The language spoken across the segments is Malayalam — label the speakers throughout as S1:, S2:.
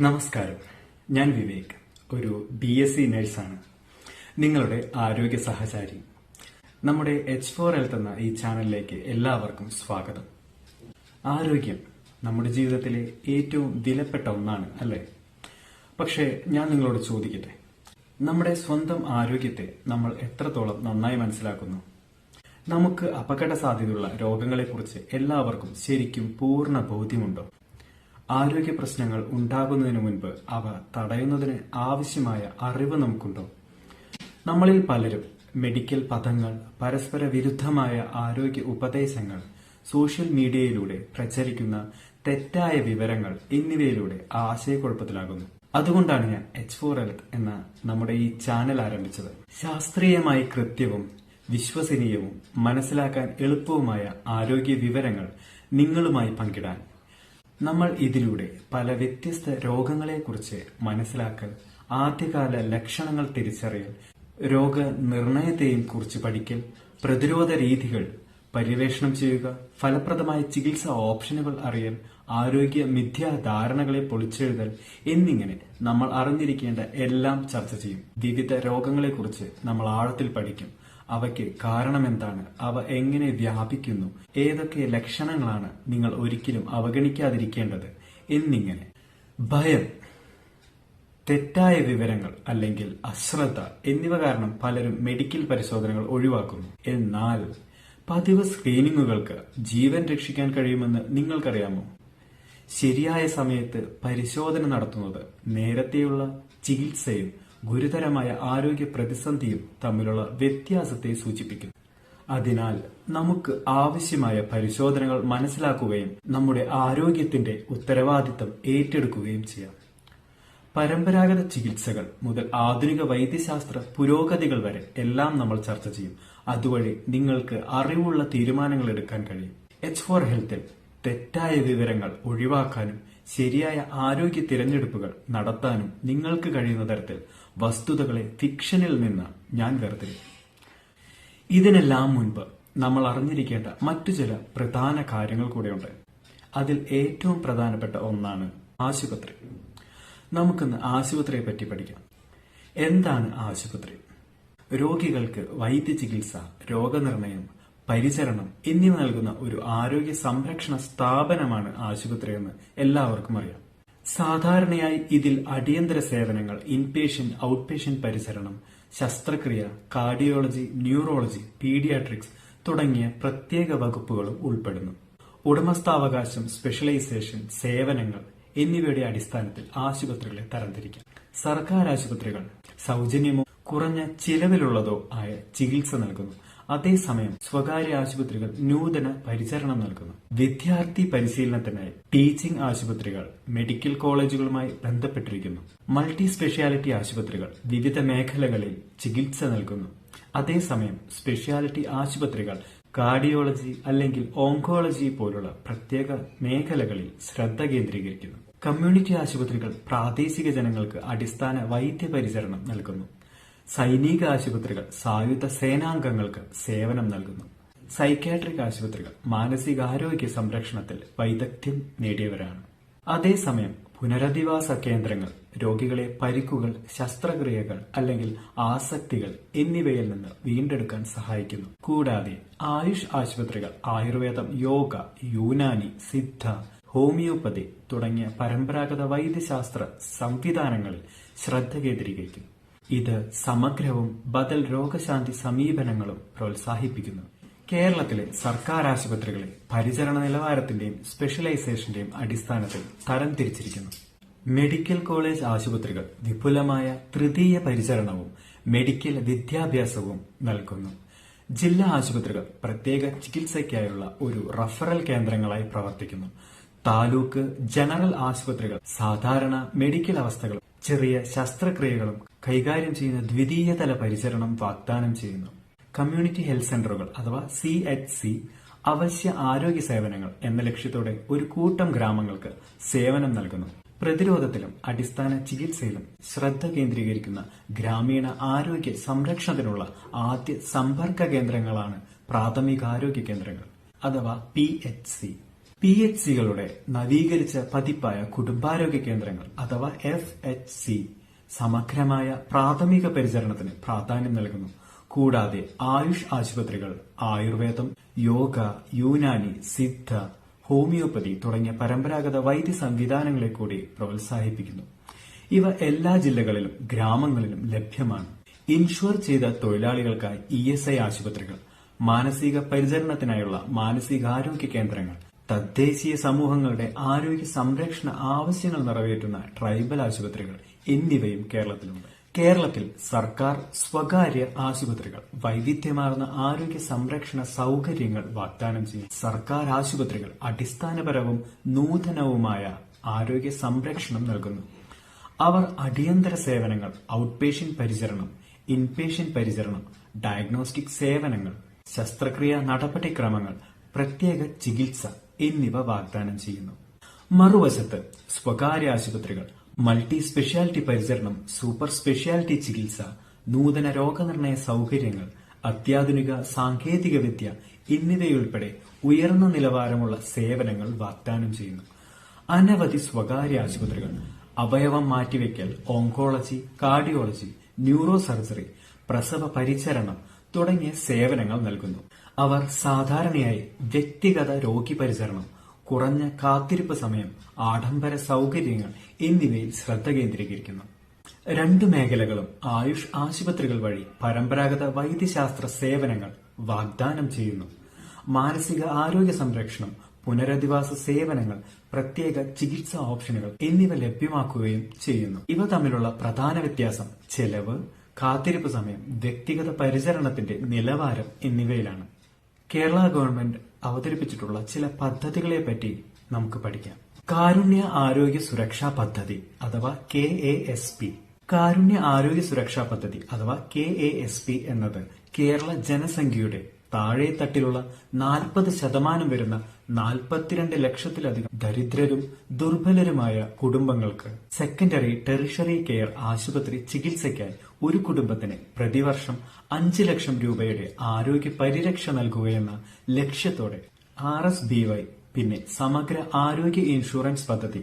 S1: നമസ്കാരം. ഞാൻ വിവേക്. ഒരു ബി എസ് സി നഴ്സാണ്. നിങ്ങളുടെ ആരോഗ്യ സഹചാരി. നമ്മുടെ എച്ച് ഫോർ ഹെൽത്ത് എന്ന ഈ ചാനലിലേക്ക് എല്ലാവർക്കും സ്വാഗതം. ആരോഗ്യം നമ്മുടെ ജീവിതത്തിലെ ഏറ്റവും വിലപ്പെട്ട ഒന്നാണ് അല്ലേ? പക്ഷേ ഞാൻ നിങ്ങളോട് ചോദിക്കട്ടെ? നമ്മുടെ സ്വന്തം ആരോഗ്യത്തെ നമ്മൾ എത്രത്തോളം നന്നായി മനസ്സിലാക്കുന്നു? നമുക്ക് അപകട സാധ്യതയുള്ള രോഗങ്ങളെക്കുറിച്ച് എല്ലാവർക്കും ശരിക്കും പൂർണ ബോധ്യമുണ്ടോ? ആരോഗ്യ പ്രശ്നങ്ങൾ ഉണ്ടാകുന്നതിന് മുൻപ് അവ തടയുന്നതിന് ആവശ്യമായ അറിവ് നമുക്കുണ്ടോ? നമ്മളിൽ പലരും മെഡിക്കൽ പദങ്ങൾ പരസ്പര വിരുദ്ധമായ ആരോഗ്യ ഉപദേശങ്ങൾ സോഷ്യൽ മീഡിയയിലൂടെ പ്രചരിക്കുന്ന തെറ്റായ വിവരങ്ങൾ എന്നിവയിലൂടെ ആശയക്കുഴപ്പത്തിലാകുന്നു. അതുകൊണ്ടാണ് ഞാൻ എച്ച് ഫോർ ഹെൽത്ത് എന്ന നമ്മുടെ ഈ ചാനൽ ആരംഭിച്ചത്. ശാസ്ത്രീയമായി കൃത്യവും വിശ്വസനീയവും മനസ്സിലാക്കാൻ എളുപ്പവുമായ ആരോഗ്യ വിവരങ്ങൾ നിങ്ങളുമായി പങ്കിടാൻ നമ്മൾ ഇതിലൂടെ പല വ്യത്യസ്ത രോഗങ്ങളെക്കുറിച്ച് മനസ്സിലാക്കൽ ആദ്യകാല ലക്ഷണങ്ങൾ തിരിച്ചറിയൽ രോഗനിർണയത്തെയും കുറിച്ച് പഠിക്കൽ പ്രതിരോധ രീതികൾ പര്യവേഷണം ചെയ്യുക ഫലപ്രദമായ ചികിത്സാ ഓപ്ഷനുകൾ അറിയൽ ആരോഗ്യ മിഥ്യാധാരണകളെ പൊളിച്ചെഴുതൽ എന്നിങ്ങനെ നമ്മൾ അറിഞ്ഞിരിക്കേണ്ട എല്ലാം ചർച്ച ചെയ്യും. വിവിധ രോഗങ്ങളെക്കുറിച്ച് നമ്മൾ ആഴത്തിൽ പഠിക്കും. അവയ്ക്ക് കാരണമെന്താണ്? അവ എങ്ങനെ വ്യാപിക്കുന്നു? ഏതൊക്കെ ലക്ഷണങ്ങളാണ് നിങ്ങൾ ഒരിക്കലും അവഗണിക്കാതിരിക്കേണ്ടത്? എന്നിങ്ങനെ. ഭയം തെറ്റായ വിവരങ്ങൾ അല്ലെങ്കിൽ അശ്രദ്ധ എന്നിവ കാരണം പലരും മെഡിക്കൽ പരിശോധനകൾ ഒഴിവാക്കുന്നു. എന്നാൽ പതിവ് സ്ക്രീനിങ്ങുകൾക്ക് ജീവൻ രക്ഷിക്കാൻ കഴിയുമെന്ന് നിങ്ങൾക്കറിയാമോ? ശരിയായ സമയത്ത് പരിശോധന നടത്തുന്നത് നേരത്തെയുള്ള ചികിത്സയും ഗുരുതരമായ ആരോഗ്യ പ്രതിസന്ധിയും തമ്മിലുള്ള വ്യത്യാസത്തെ സൂചിപ്പിക്കുന്നു. അതിനാൽ നമുക്ക് ആവശ്യമായ പരിശോധനകൾ മനസ്സിലാക്കുകയും നമ്മുടെ ആരോഗ്യത്തിന്റെ ഉത്തരവാദിത്തം ഏറ്റെടുക്കുകയും ചെയ്യാം. പരമ്പരാഗത ചികിത്സകൾ മുതൽ ആധുനിക വൈദ്യശാസ്ത്ര പുരോഗതികൾ വരെ എല്ലാം നമ്മൾ ചർച്ച ചെയ്യും. അതുവഴി നിങ്ങൾക്ക് അറിവുള്ള തീരുമാനങ്ങൾ എടുക്കാൻ കഴിയും. എച്ച് ഫോർ ഹെൽത്തിൽ തെറ്റായ വിവരങ്ങൾ ഒഴിവാക്കാനും ശരിയായ ആരോഗ്യ തിരഞ്ഞെടുപ്പുകൾ നടത്താനും നിങ്ങൾക്ക് കഴിയുന്ന തരത്തിൽ വസ്തുതകളെ ഫിക്ഷനിൽ നിന്ന് ഞാൻ വേർതിരിക്കും ഇതിനെല്ലാം മുൻപ് നമ്മൾ അറിഞ്ഞിരിക്കേണ്ട മറ്റു ചില പ്രധാന കാര്യങ്ങൾ കൂടെയുണ്ട്. അതിൽ ഏറ്റവും പ്രധാനപ്പെട്ട ഒന്നാണ് ആശുപത്രി. നമുക്കിന്ന് ആശുപത്രിയെ പറ്റി പഠിക്കാം. എന്താണ് ആശുപത്രി? രോഗികൾക്ക് വൈദ്യചികിത്സ രോഗനിർണയം പരിചരണം എന്നിവ നൽകുന്ന ഒരു ആരോഗ്യ സംരക്ഷണ സ്ഥാപനമാണ് ആശുപത്രി എന്ന് എല്ലാവർക്കും അറിയാം. സാധാരണയായി ഇതിൽ അടിയന്തര സേവനങ്ങൾ ഇൻപേഷ്യന്റ് ഔട്ട്പേഷ്യന്റ് പരിസരണം ശസ്ത്രക്രിയ കാർഡിയോളജി ന്യൂറോളജി പീഡിയാട്രിക്സ് തുടങ്ങിയ പ്രത്യേക വകുപ്പുകളും ഉൾപ്പെടുന്നു. ഉടമസ്ഥാവകാശം സ്പെഷ്യലൈസേഷൻ സേവനങ്ങൾ എന്നിവയുടെ അടിസ്ഥാനത്തിൽ ആശുപത്രികളെ തരംതിരിക്കാം. സർക്കാർ ആശുപത്രികൾ സൗജന്യമോ കുറഞ്ഞ ചിലവിലുള്ളതോ ആയ ചികിത്സ നൽകുന്നു. അതേസമയം സ്വകാര്യ ആശുപത്രികൾ നൂതന പരിചരണം നൽകുന്നു. വിദ്യാർത്ഥി പരിശീലനത്തിനായി ടീച്ചിംഗ് ആശുപത്രികൾ മെഡിക്കൽ കോളേജുകളുമായി ബന്ധപ്പെട്ടിരിക്കുന്നു. മൾട്ടി സ്പെഷ്യാലിറ്റി ആശുപത്രികൾ വിവിധ മേഖലകളിൽ ചികിത്സ നൽകുന്നു. അതേസമയം സ്പെഷ്യാലിറ്റി ആശുപത്രികൾ കാർഡിയോളജി അല്ലെങ്കിൽ ഓങ്കോളജി പോലുള്ള പ്രത്യേക മേഖലകളിൽ ശ്രദ്ധ കേന്ദ്രീകരിക്കുന്നു. കമ്മ്യൂണിറ്റി ആശുപത്രികൾ പ്രാദേശിക ജനങ്ങൾക്ക് അടിസ്ഥാന വൈദ്യപരിചരണം നൽകുന്നു. സൈനിക ആശുപത്രികൾ സായുധ സേനാംഗങ്ങൾക്ക് സേവനം നൽകുന്നു. സൈക്യാട്രിക് ആശുപത്രികൾ മാനസികാരോഗ്യ സംരക്ഷണത്തിൽ വൈദഗ്ധ്യം നേടിയവരാണ്. അതേസമയം പുനരധിവാസ കേന്ദ്രങ്ങൾ രോഗികളെ പരിക്കുകൾ ശസ്ത്രക്രിയകൾ അല്ലെങ്കിൽ ആസക്തികൾ എന്നിവയിൽ നിന്ന് വീണ്ടെടുക്കാൻ സഹായിക്കുന്നു. കൂടാതെ ആയുഷ് ആശുപത്രികൾ ആയുർവേദം യോഗ യൂനാനി സിദ്ധ ഹോമിയോപ്പതി തുടങ്ങിയ പരമ്പരാഗത വൈദ്യശാസ്ത്ര സംവിധാനങ്ങളിൽ ശ്രദ്ധ കേന്ദ്രീകരിക്കുന്നു. ഇത് സമഗ്രവും ബദൽ രോഗശാന്തി സമീപനങ്ങളും പ്രോത്സാഹിപ്പിക്കുന്നു. കേരളത്തിലെ സർക്കാർ ആശുപത്രികളെ പരിചരണ നിലവാരത്തിന്റെയും സ്പെഷ്യലൈസേഷന്റെയും അടിസ്ഥാനത്തിൽ തരംതിരിച്ചിരിക്കുന്നു മെഡിക്കൽ കോളേജ് ആശുപത്രികൾ വിപുലമായ തൃതീയ പരിചരണവും മെഡിക്കൽ വിദ്യാഭ്യാസവും നൽകുന്നു. ജില്ലാ ആശുപത്രികൾ പ്രത്യേക ചികിത്സയ്ക്കായുള്ള ഒരു റഫറൽ കേന്ദ്രങ്ങളായി പ്രവർത്തിക്കുന്നു. താലൂക്ക് ജനറൽ ആശുപത്രികൾ സാധാരണ മെഡിക്കൽ അവസ്ഥകൾ ചെറിയ ശസ്ത്രക്രിയകളും കൈകാര്യം ചെയ്യുന്ന ദ്വിതീയ തല പരിചരണം വാഗ്ദാനം ചെയ്യുന്നു. കമ്മ്യൂണിറ്റി ഹെൽത്ത് സെന്ററുകൾ അഥവാ സി എച്ച് സി അവശ്യ ആരോഗ്യ സേവനങ്ങൾ എന്ന ലക്ഷ്യത്തോടെ ഒരു കൂട്ടം ഗ്രാമങ്ങൾക്ക് സേവനം നൽകുന്നു. പ്രതിരോധത്തിലും അടിസ്ഥാന ചികിത്സയിലും ശ്രദ്ധ കേന്ദ്രീകരിക്കുന്ന ഗ്രാമീണ ആരോഗ്യ സംരക്ഷണത്തിനുള്ള ആദ്യ സമ്പർക്ക കേന്ദ്രങ്ങളാണ് പ്രാഥമികാരോഗ്യ കേന്ദ്രങ്ങൾ അഥവാ P H C. P H സികളുടെ നവീകരിച്ച പതിപ്പായ കുടുംബാരോഗ്യ കേന്ദ്രങ്ങൾ അഥവാ എഫ് എച്ച് സി സമഗ്രമായ പ്രാഥമിക പരിചരണത്തിന് പ്രാധാന്യം നൽകുന്നു. കൂടാതെ ആയുഷ് ആശുപത്രികൾ ആയുർവേദം യോഗ യൂനാനി സിദ്ധ ഹോമിയോപ്പതി തുടങ്ങിയ പരമ്പരാഗത വൈദ്യ സംവിധാനങ്ങളെ കൂടി പ്രോത്സാഹിപ്പിക്കുന്നു. ഇവ എല്ലാ ജില്ലകളിലും ഗ്രാമങ്ങളിലും ലഭ്യമാണ്. ഇൻഷുർ ചെയ്ത തൊഴിലാളികൾക്കായി ഇ എസ് ഐ ആശുപത്രികൾ മാനസിക പരിചരണത്തിനായുള്ള മാനസികാരോഗ്യ കേന്ദ്രങ്ങൾ തദ്ദേശീയ സമൂഹങ്ങളുടെ ആരോഗ്യ സംരക്ഷണ ആവശ്യങ്ങൾ നിറവേറ്റുന്ന ട്രൈബൽ ആശുപത്രികൾ എന്നിവയും കേരളത്തിലുണ്ട്. കേരളത്തിൽ സർക്കാർ സ്വകാര്യ ആശുപത്രികൾ വൈവിധ്യമാർന്ന ആരോഗ്യ സംരക്ഷണ സൗകര്യങ്ങൾ വാഗ്ദാനം ചെയ്യും സർക്കാർ ആശുപത്രികൾ അടിസ്ഥാനപരവും നൂതനവുമായ ആരോഗ്യ സംരക്ഷണം നൽകുന്നു. അവർ അടിയന്തര സേവനങ്ങൾ ഔട്ട് പേഷ്യന്റ് പരിചരണം ഇൻപേഷ്യന്റ് പരിചരണം ഡയഗ്നോസ്റ്റിക് സേവനങ്ങൾ ശസ്ത്രക്രിയ നടപടിക്രമങ്ങൾ പ്രത്യേക ചികിത്സ എന്നിവ വാഗ്ദാനം ചെയ്യുന്നു. മറുവശത്ത് സ്വകാര്യ ആശുപത്രികൾ മൾട്ടി സ്പെഷ്യാലിറ്റി പരിചരണം സൂപ്പർ സ്പെഷ്യാലിറ്റി ചികിത്സ നൂതന രോഗനിർണയ സൗകര്യങ്ങൾ അത്യാധുനിക സാങ്കേതിക വിദ്യ എന്നിവയുൾപ്പെടെ ഉയർന്ന നിലവാരമുള്ള സേവനങ്ങൾ വാഗ്ദാനം ചെയ്യുന്നു. അനവധി സ്വകാര്യ ആശുപത്രികൾ അവയവം മാറ്റിവെക്കൽ ഓങ്കോളജി കാർഡിയോളജി ന്യൂറോ സർജറി പ്രസവ പരിചരണം തുടങ്ങിയ സേവനങ്ങൾ നൽകുന്നു. അവർ സാധാരണയായി വ്യക്തിഗത രോഗി പരിചരണം കുറഞ്ഞ കാത്തിരിപ്പ് സമയം ആഡംബര സൗകര്യങ്ങൾ എന്നിവയിൽ ശ്രദ്ധ കേന്ദ്രീകരിക്കുന്നു. രണ്ടു മേഖലകളും ആയുഷ് ആശുപത്രികൾ വഴി പരമ്പരാഗത വൈദ്യശാസ്ത്ര സേവനങ്ങൾ വാഗ്ദാനം ചെയ്യുന്നു. മാനസിക ആരോഗ്യ സംരക്ഷണം പുനരധിവാസ സേവനങ്ങൾ പ്രത്യേക ചികിത്സാ ഓപ്ഷനുകൾ എന്നിവ ലഭ്യമാക്കുകയും ചെയ്യുന്നു. ഇവ തമ്മിലുള്ള പ്രധാന വ്യത്യാസം ചെലവ് കാത്തിരിപ്പ് സമയം വ്യക്തിഗത പരിചരണത്തിന്റെ നിലവാരം എന്നിവയിലാണ്. കേരള ഗവൺമെന്റ് അവതരിപ്പിച്ചിട്ടുള്ള ചില പദ്ധതികളെ പറ്റി നമുക്ക് പഠിക്കാം. കാരുണ്യ ആരോഗ്യ സുരക്ഷാ പദ്ധതി അഥവാ K A S P. Karunya ആരോഗ്യ സുരക്ഷാ പദ്ധതി അഥവാ കെ എ എസ് പി എന്നത് കേരള ജനസംഖ്യയുടെ താഴെ തട്ടിലുള്ള നാൽപ്പത് ശതമാനം വരുന്ന നാൽപ്പത്തിരണ്ട് ലക്ഷത്തിലധികം ദരിദ്രരും ദുർബലരുമായ കുടുംബങ്ങൾക്ക് സെക്കൻഡറി ടെറിഷറി കെയർ ആശുപത്രി ചികിത്സയ്ക്കായി ഒരു കുടുംബത്തിന് പ്രതിവർഷം അഞ്ച് ലക്ഷം രൂപയുടെ ആരോഗ്യ പരിരക്ഷ നൽകുകയെന്ന ലക്ഷ്യത്തോടെ ആർ എസ് ബി വൈ പിന്നെ സമഗ്ര ആരോഗ്യ ഇൻഷുറൻസ് പദ്ധതി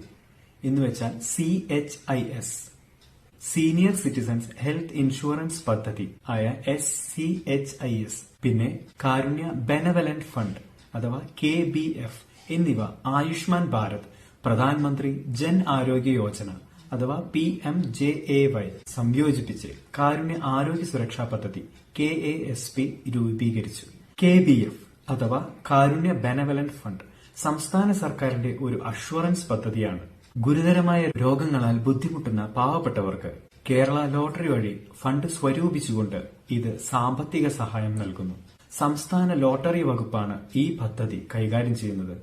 S1: എന്നുവെച്ചാൽ C H I S. Senior citizens health insurance പദ്ധതി ആയ S C H I S. പിന്നെ കാരുണ്യ ബെനവലന്റ് ഫണ്ട് അഥവാ കെ ബി എഫ് എന്നിവ ആയുഷ്മാൻ ഭാരത് പ്രധാനമന്ത്രി ജൻ ആരോഗ്യ യോജന അഥവാ P M J A Y സംയോജിപ്പിച്ച് കാരുണ്യ ആരോഗ്യ സുരക്ഷാ പദ്ധതി കെ എ എസ് പി രൂപീകരിച്ചു. കെ ബി എഫ് അഥവാ കാരുണ്യ ബെനവലന്റ് ഫണ്ട് സംസ്ഥാന സർക്കാരിന്റെ ഒരു അഷ്വറൻസ് പദ്ധതിയാണ്. ഗുരുതരമായ രോഗങ്ങളാൽ ബുദ്ധിമുട്ടുന്ന പാവപ്പെട്ടവർക്ക് കേരള ലോട്ടറി വഴി ഫണ്ട് സ്വരൂപിച്ചുകൊണ്ട് ഇത് സാമ്പത്തിക സഹായം നൽകുന്നു. സംസ്ഥാന ലോട്ടറി വകുപ്പാണ് ഈ പദ്ധതി കൈകാര്യം ചെയ്യുന്നത്.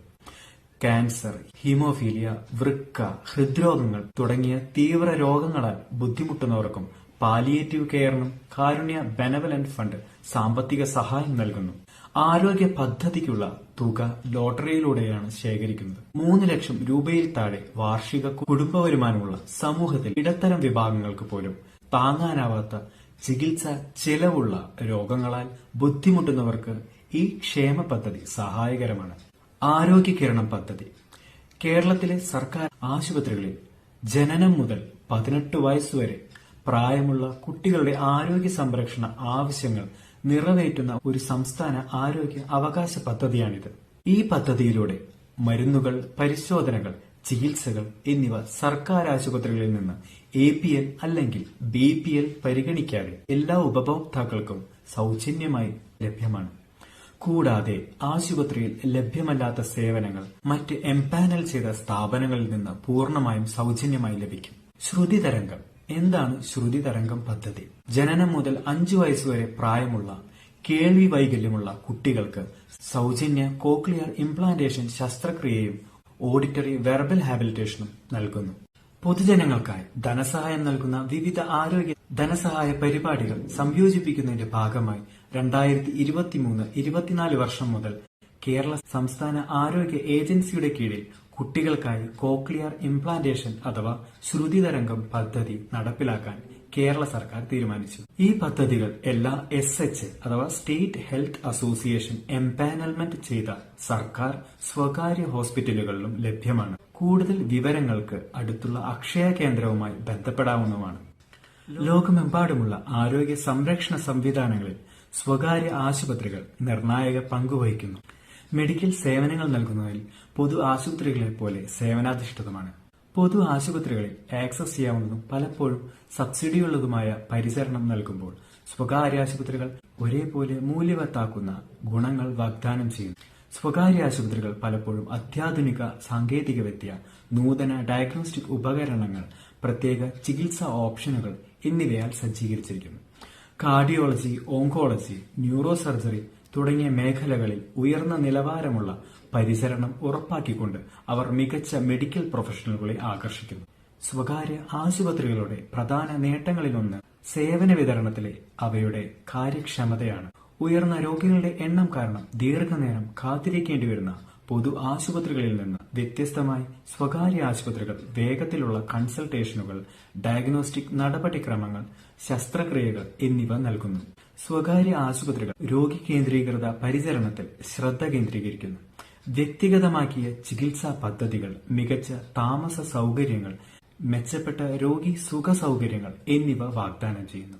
S1: ക്യാൻസർ ഹീമോഫീലിയ വൃക്ക ഹൃദ്രോഗങ്ങൾ തുടങ്ങിയ തീവ്ര രോഗങ്ങളാൽ ബുദ്ധിമുട്ടുന്നവർക്കും പാലിയേറ്റീവ് കെയറിനും കാരുണ്യ ബെനവലന്റ് ഫണ്ട് സാമ്പത്തിക സഹായം നൽകുന്നു. ആരോഗ്യ പദ്ധതിക്കുള്ള തുക ലോട്ടറിയിലൂടെയാണ് ശേഖരിക്കുന്നത്. മൂന്ന് ലക്ഷം രൂപയിൽ താഴെ വാർഷിക കുടുംബ വരുമാനമുള്ള സമൂഹത്തിൽ ഇടത്തരം വിഭാഗങ്ങൾക്ക് പോലും താങ്ങാനാവാത്ത ചികിത്സ ചെലവുള്ള രോഗങ്ങളാൽ ബുദ്ധിമുട്ടുന്നവർക്ക് ഈ ക്ഷേമ പദ്ധതി സഹായകരമാണ്. ആരോഗ്യ കിരണം പദ്ധതി. കേരളത്തിലെ സർക്കാർ ആശുപത്രികളിൽ ജനനം മുതൽ പതിനെട്ട് വയസ്സുവരെ പ്രായമുള്ള കുട്ടികളുടെ ആരോഗ്യ സംരക്ഷണ ആവശ്യങ്ങൾ നിറവേറ്റുന്ന ഒരു സംസ്ഥാന ആരോഗ്യ അവകാശ പദ്ധതിയാണിത്. ഈ പദ്ധതിയിലൂടെ മരുന്നുകൾ പരിശോധനകൾ ചികിത്സകൾ എന്നിവ സർക്കാർ ആശുപത്രികളിൽ നിന്ന് എ പി എൽ അല്ലെങ്കിൽ ബി പി എൽ പരിഗണിക്കാതെ എല്ലാ ഉപഭോക്താക്കൾക്കും സൗജന്യമായി ലഭ്യമാണ്. കൂടാതെ ആശുപത്രിയിൽ ലഭ്യമല്ലാത്ത സേവനങ്ങൾ മറ്റ് എംപാനൽ ചെയ്ത സ്ഥാപനങ്ങളിൽ നിന്ന് പൂർണമായും സൗജന്യമായി ലഭിക്കും. ശ്രുതി തരംഗം. എന്താണ് ശ്രുതി തരംഗം പദ്ധതി? ജനനം മുതൽ അഞ്ചു വയസ്സുവരെ പ്രായമുള്ള കേൾവി വൈകല്യമുള്ള കുട്ടികൾക്ക് സൗജന്യ കോക്ലിയർ ഇംപ്ലാന്റേഷൻ ശസ്ത്രക്രിയയും ഓഡിറ്ററി വെർബൽ ഹാബിലിറ്റേഷനും നൽകുന്നു. പൊതുജനങ്ങൾക്കായി ധനസഹായം നൽകുന്ന വിവിധ ആരോഗ്യ ധനസഹായ പരിപാടികൾ സംയോജിപ്പിക്കുന്നതിന്റെ ഭാഗമായി രണ്ടായിരത്തി ഇരുപത്തിമൂന്ന് ഇരുപത്തിനാല് വർഷം മുതൽ കേരള സംസ്ഥാന ആരോഗ്യ ഏജൻസിയുടെ കീഴിൽ കുട്ടികൾക്കായി കോക്ലിയർ ഇംപ്ലാന്റേഷൻ അഥവാ ശ്രുതിതരംഗം പദ്ധതി നടപ്പിലാക്കാൻ കേരള സർക്കാർ തീരുമാനിച്ചു. ഈ പദ്ധതികൾ എല്ലാ എസ് എച്ച് അഥവാ സ്റ്റേറ്റ് ഹെൽത്ത് അസോസിയേഷൻ എംപാനൽമെന്റ് ചെയ്ത സർക്കാർ സ്വകാര്യ ഹോസ്പിറ്റലുകളിലും ലഭ്യമാണ്. കൂടുതൽ വിവരങ്ങൾക്ക് അടുത്തുള്ള അക്ഷയ കേന്ദ്രവുമായി ബന്ധപ്പെടാവുന്നതാണ് ലോകമെമ്പാടുമുള്ള ആരോഗ്യ സംരക്ഷണ സംവിധാനങ്ങളിൽ സ്വകാര്യ ആശുപത്രികൾ നിർണായക പങ്കുവഹിക്കുന്നു മെഡിക്കൽ സേവനങ്ങൾ നൽകുന്നതിൽ പൊതു ആശുപത്രികളെ പോലെ സേവനാധിഷ്ഠിതമാണ്. പൊതു ആശുപത്രികളിൽ ആക്സസ് ചെയ്യാവുന്നതും പലപ്പോഴും സബ്സിഡിയുള്ളതുമായ പരിചരണം നൽകുമ്പോൾ സ്വകാര്യ ആശുപത്രികൾ ഒരേപോലെ മൂല്യവത്താക്കുന്ന ഗുണങ്ങൾ വാഗ്ദാനം ചെയ്യുന്നു. സ്വകാര്യ ആശുപത്രികൾ പലപ്പോഴും അത്യാധുനിക സാങ്കേതികവിദ്യ നൂതന ഡയഗ്നോസ്റ്റിക് ഉപകരണങ്ങൾ പ്രത്യേക ചികിത്സാ ഓപ്ഷനുകൾ എന്നിവയാൽ സജ്ജീകരിച്ചിരിക്കുന്നു. കാർഡിയോളജി ഓങ്കോളജി ന്യൂറോ സർജറി തുടങ്ങിയ മേഖലകളിൽ ഉയർന്ന നിലവാരമുള്ള പരിചരണം ഉറപ്പാക്കിക്കൊണ്ട് അവർ മികച്ച മെഡിക്കൽ പ്രൊഫഷണലുകളെ ആകർഷിക്കുന്നു. സ്വകാര്യ ആശുപത്രികളുടെ പ്രധാന നേട്ടങ്ങളിലൊന്ന് സേവന വിതരണത്തിലെ അവയുടെ കാര്യക്ഷമതയാണ്. ഉയർന്ന രോഗികളുടെ എണ്ണം കാരണം ദീർഘനേരം കാത്തിരിക്കേണ്ടി വരുന്ന പൊതു ആശുപത്രികളിൽ നിന്ന് വ്യത്യസ്തമായി സ്വകാര്യ ആശുപത്രികൾ വേഗത്തിലുള്ള കൺസൾട്ടേഷനുകൾ ഡയഗ്നോസ്റ്റിക് നടപടിക്രമങ്ങൾ ശസ്ത്രക്രിയകൾ എന്നിവ നൽകുന്നു. സ്വകാര്യ ആശുപത്രികൾ രോഗി കേന്ദ്രീകൃത പരിചരണത്തിൽ ശ്രദ്ധ കേന്ദ്രീകരിക്കുന്നു. വ്യക്തിഗതമാക്കിയ ചികിത്സാ പദ്ധതികൾ മികച്ച താമസ സൗകര്യങ്ങൾ മെച്ചപ്പെട്ട രോഗി സുഖ സൗകര്യങ്ങൾ എന്നിവ വാഗ്ദാനം ചെയ്യുന്നു.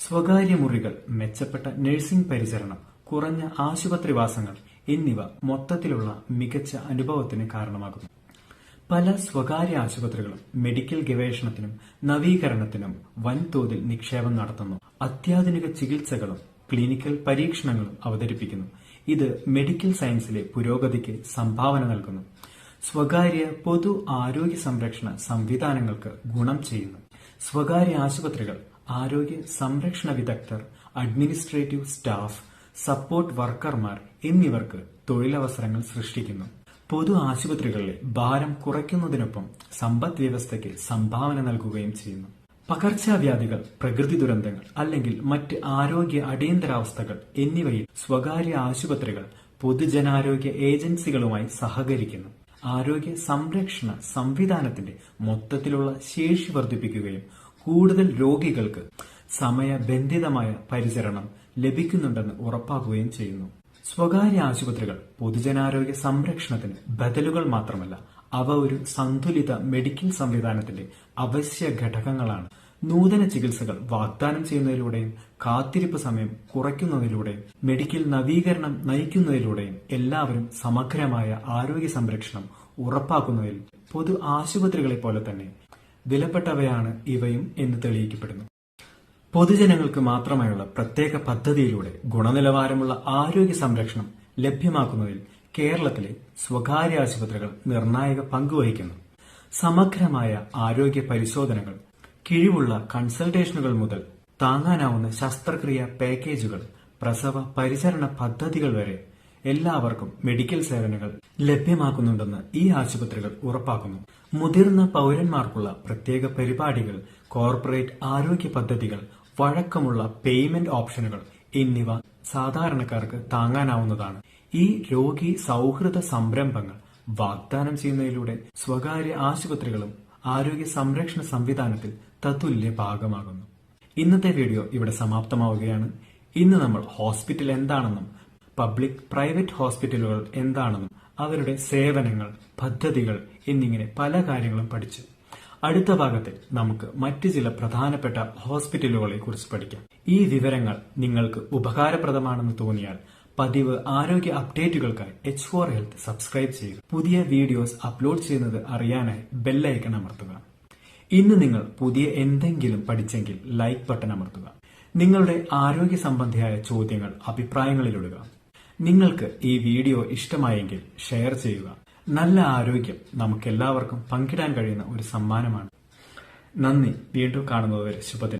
S1: സ്വകാര്യ മുറികൾ മെച്ചപ്പെട്ട നഴ്സിംഗ് പരിചരണം കുറഞ്ഞ ആശുപത്രിവാസങ്ങൾ എന്നിവ മൊത്തത്തിലുള്ള മികച്ച അനുഭവത്തിന് കാരണമാകുന്നു. പല സ്വകാര്യ ആശുപത്രികളും മെഡിക്കൽ ഗവേഷണത്തിനും നവീകരണത്തിനും വൻതോതിൽ നിക്ഷേപം നടത്തുന്നു. അത്യാധുനിക ചികിത്സകളും ക്ലിനിക്കൽ പരീക്ഷണങ്ങളും അവതരിപ്പിക്കുന്നു. ഇത് മെഡിക്കൽ സയൻസിലെ പുരോഗതിക്ക് സംഭാവന നൽകുന്നു. സ്വകാര്യ പൊതു ആരോഗ്യ സംരക്ഷണ സംവിധാനങ്ങൾക്ക് ഗുണം ചെയ്യുന്നു. സ്വകാര്യ ആശുപത്രികൾ ആരോഗ്യ സംരക്ഷണ വിദഗ്ധർ അഡ്മിനിസ്ട്രേറ്റീവ് സ്റ്റാഫ് സപ്പോർട്ട് വർക്കർമാർ എന്നിവർക്ക് തൊഴിലവസരങ്ങൾ സൃഷ്ടിക്കുന്നു. പൊതു ആശുപത്രികളിലെ ഭാരം കുറയ്ക്കുന്നതിനൊപ്പം സമ്പദ് വ്യവസ്ഥയ്ക്ക് സംഭാവന നൽകുകയും ചെയ്യുന്നു. പകർച്ചവ്യാധികൾ പ്രകൃതി ദുരന്തങ്ങൾ അല്ലെങ്കിൽ മറ്റ് ആരോഗ്യ അടിയന്തരാവസ്ഥകൾ എന്നിവയിൽ സ്വകാര്യ ആശുപത്രികൾ പൊതുജനാരോഗ്യ ഏജൻസികളുമായി സഹകരിക്കുന്നു. ആരോഗ്യ സംരക്ഷണ സംവിധാനത്തിന്റെ മൊത്തത്തിലുള്ള ശേഷി വർദ്ധിപ്പിക്കുകയും കൂടുതൽ രോഗികൾക്ക് സമയബന്ധിതമായ പരിചരണം ലഭിക്കുന്നുണ്ടെന്ന് ഉറപ്പാക്കുകയും ചെയ്യുന്നു. സ്വകാര്യ ആശുപത്രികൾ പൊതുജനാരോഗ്യ സംരക്ഷണത്തിന് ബദലുകൾ മാത്രമല്ല അവ ഒരു സന്തുലിത മെഡിക്കൽ സംവിധാനത്തിന്റെ അവശ്യ ഘടകങ്ങളാണ്. നൂതന ചികിത്സകൾ വാഗ്ദാനം ചെയ്യുന്നതിലൂടെയും കാത്തിരിപ്പ് സമയം കുറയ്ക്കുന്നതിലൂടെയും മെഡിക്കൽ നവീകരണം നയിക്കുന്നതിലൂടെയും എല്ലാവരും സമഗ്രമായ ആരോഗ്യ സംരക്ഷണം ഉറപ്പാക്കുന്നതിൽ പൊതു ആശുപത്രികളെ പോലെ തന്നെ വിലപ്പെട്ടവയാണ് ഇവയും എന്ന് തെളിയിക്കപ്പെടുന്നു. പൊതുജനങ്ങൾക്ക് മാത്രമായുള്ള പ്രത്യേക പദ്ധതിയിലൂടെ ഗുണനിലവാരമുള്ള ആരോഗ്യ സംരക്ഷണം ലഭ്യമാക്കുന്നതിൽ കേരളത്തിലെ സ്വകാര്യ ആശുപത്രികൾ നിർണായക പങ്കുവഹിക്കുന്നു സമഗ്രമായ ആരോഗ്യ പരിശോധനകൾ കിഴിവുള്ള കൺസൾട്ടേഷനുകൾ മുതൽ താങ്ങാനാവുന്ന ശസ്ത്രക്രിയ പാക്കേജുകൾ പ്രസവ പരിചരണ പദ്ധതികൾ വരെ എല്ലാവർക്കും മെഡിക്കൽ സേവനങ്ങൾ ലഭ്യമാക്കുന്നുണ്ടെന്ന് ഈ ആശുപത്രികൾ ഉറപ്പാക്കുന്നു. മുതിർന്ന പൗരന്മാർക്കുള്ള പ്രത്യേക പരിപാടികൾ കോർപ്പറേറ്റ് ആരോഗ്യ പദ്ധതികൾ വഴക്കമുള്ള പേയ്മെന്റ് ഓപ്ഷനുകൾ എന്നിവ സാധാരണക്കാർക്ക് താങ്ങാനാവുന്നതാണ്. ഈ രോഗി സൗഹൃദ സംരംഭങ്ങൾ വാഗ്ദാനം ചെയ്യുന്നതിലൂടെ സ്വകാര്യ ആശുപത്രികളും ആരോഗ്യ സംരക്ഷണ സംവിധാനത്തിൽ തത്തുല്യ ഭാഗമാകുന്നു. ഇന്നത്തെ വീഡിയോ ഇവിടെ സമാപ്തമാവുകയാണ്. ഇന്ന് നമ്മൾ ഹോസ്പിറ്റൽ എന്താണെന്നും പബ്ലിക് പ്രൈവറ്റ് ഹോസ്പിറ്റലുകൾ എന്താണെന്നും അവരുടെ സേവനങ്ങൾ പദ്ധതികൾ എന്നിങ്ങനെ പല കാര്യങ്ങളും പഠിച്ചു. അടുത്ത ഭാഗത്തിൽ നമുക്ക് മറ്റു ചില പ്രധാനപ്പെട്ട ഹോസ്പിറ്റലുകളെ കുറിച്ച് പഠിക്കാം. ഈ വിവരങ്ങൾ നിങ്ങൾക്ക് ഉപകാരപ്രദമാണെന്ന് തോന്നിയാൽ പതിവ് ആരോഗ്യ അപ്ഡേറ്റുകൾക്കായി എച്ച് ഫോർ ഹെൽത്ത് സബ്സ്ക്രൈബ് ചെയ്യുക. പുതിയ വീഡിയോസ് അപ്ലോഡ് ചെയ്യുന്നത് അറിയാനായി ബെല്ലൈക്കൺ അമർത്തുക. ഇന്ന് നിങ്ങൾ പുതിയ എന്തെങ്കിലും പഠിച്ചെങ്കിൽ ലൈക്ക് ബട്ടൺ അമർത്തുക. നിങ്ങളുടെ ആരോഗ്യ സംബന്ധിയായ ചോദ്യങ്ങൾ അഭിപ്രായങ്ങളിലിടുക. നിങ്ങൾക്ക് ഈ വീഡിയോ ഇഷ്ടമായെങ്കിൽ ഷെയർ ചെയ്യുക. നല്ല ആരോഗ്യം നമുക്കെല്ലാവർക്കും പങ്കിടാൻ കഴിയുന്ന ഒരു സമ്മാനമാണ്. നന്ദി. വീണ്ടും കാണുന്നതുവരെ ശുഭദിനം.